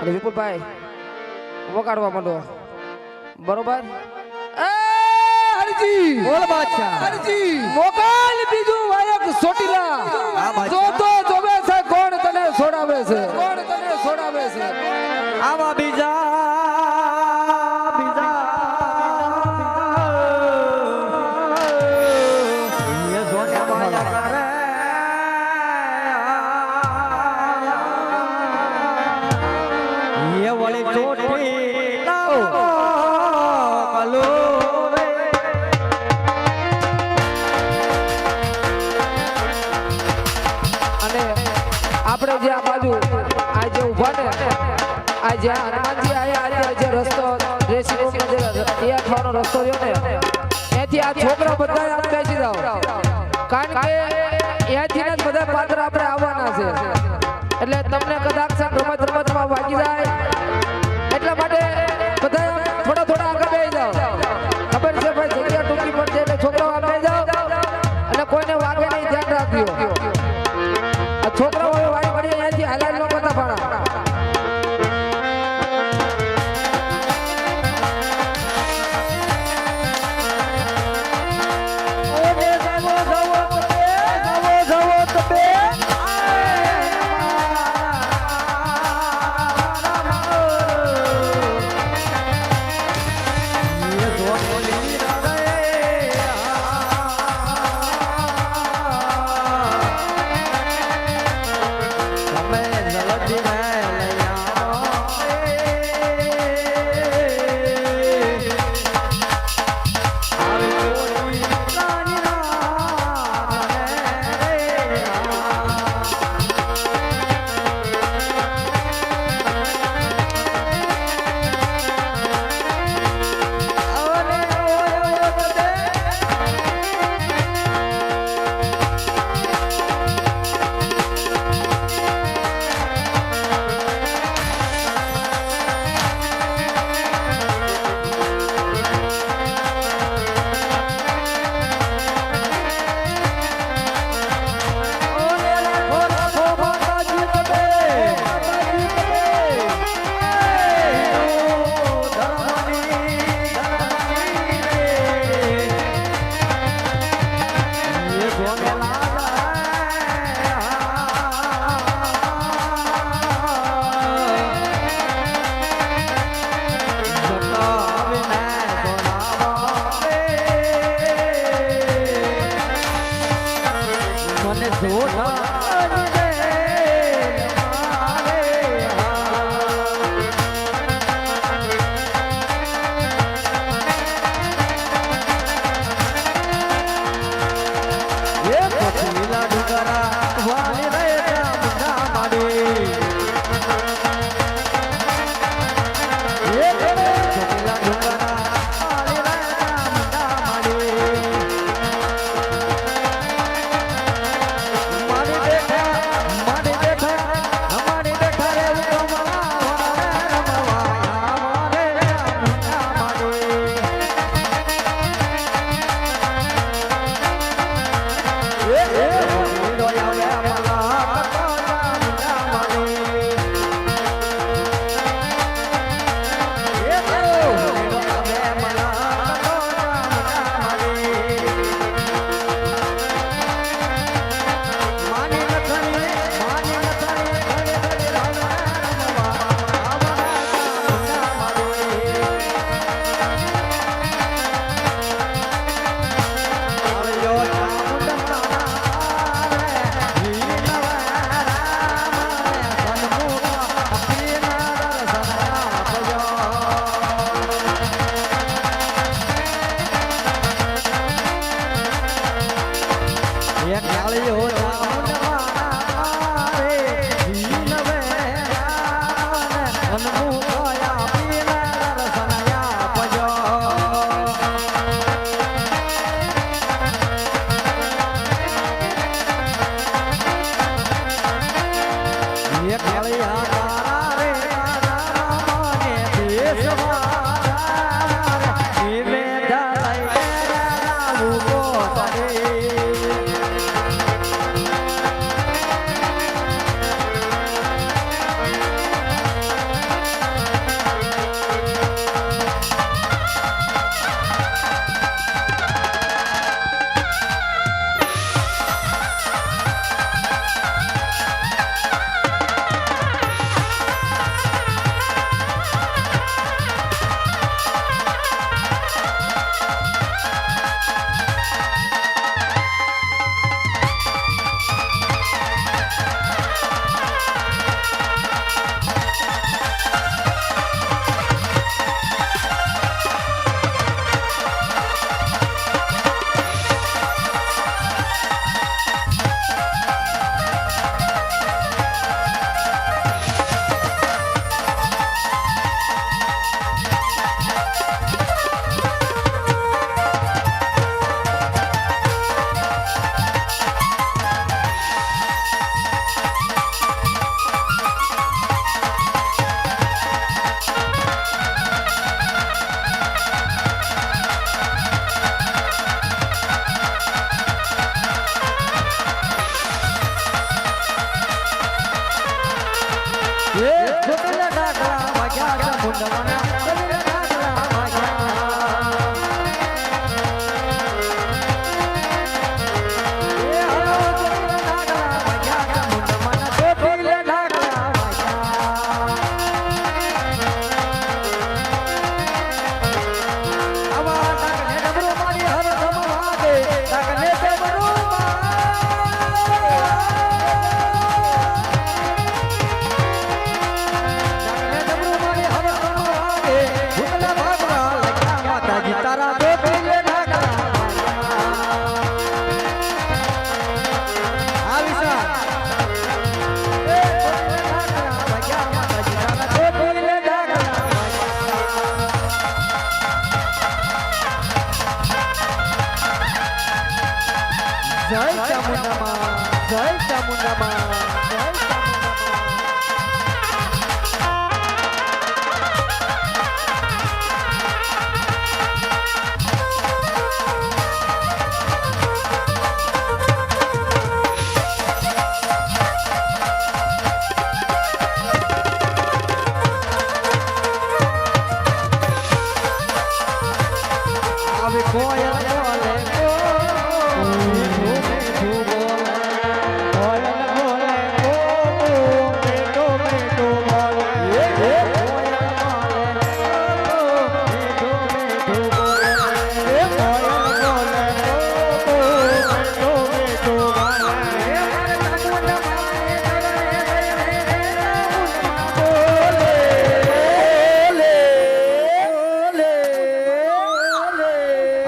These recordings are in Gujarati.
અને વિપુલભાઈ વગાડવા માંડો બરોબર હરજી બોલ બાદશાહ હરજી મોકલ બીજું વાયક સોટીલા જોતો જોવે છે કોણ તને છોડાવે છે આપણે જે આ આજે રસ્તો રસ્તો ને છોકરા બધા આમ બેસી જાઓ. કારણ કે ત્યાંથી બધા પાત્ર આપણે આવવાના છે. એટલે તમને કદાચ રમત રમતમાં વાગી જાય. એટલા માટે બધા તાળી હા Gracias.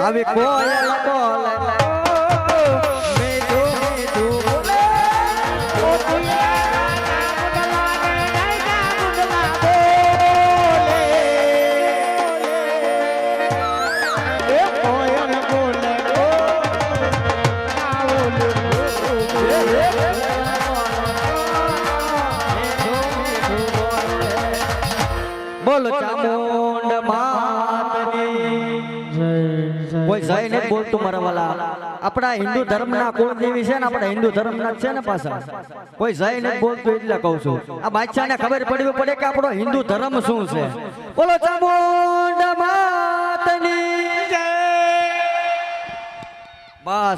આવી Oh નહીં બોલતું મારા વાલા. આપણા હિન્દુ ધર્મના કુળદેવી છે ને આપણા હિન્દુ ધર્મના છે ને પાછા. કોઈ જઈ નહીં બોલતું એટલે કહું છું. આ બાદશાહને ખબર પડવી પડે કે આપણો હિન્દુ ધર્મ શું છે. બોલો ચામુંડ માતની બસ.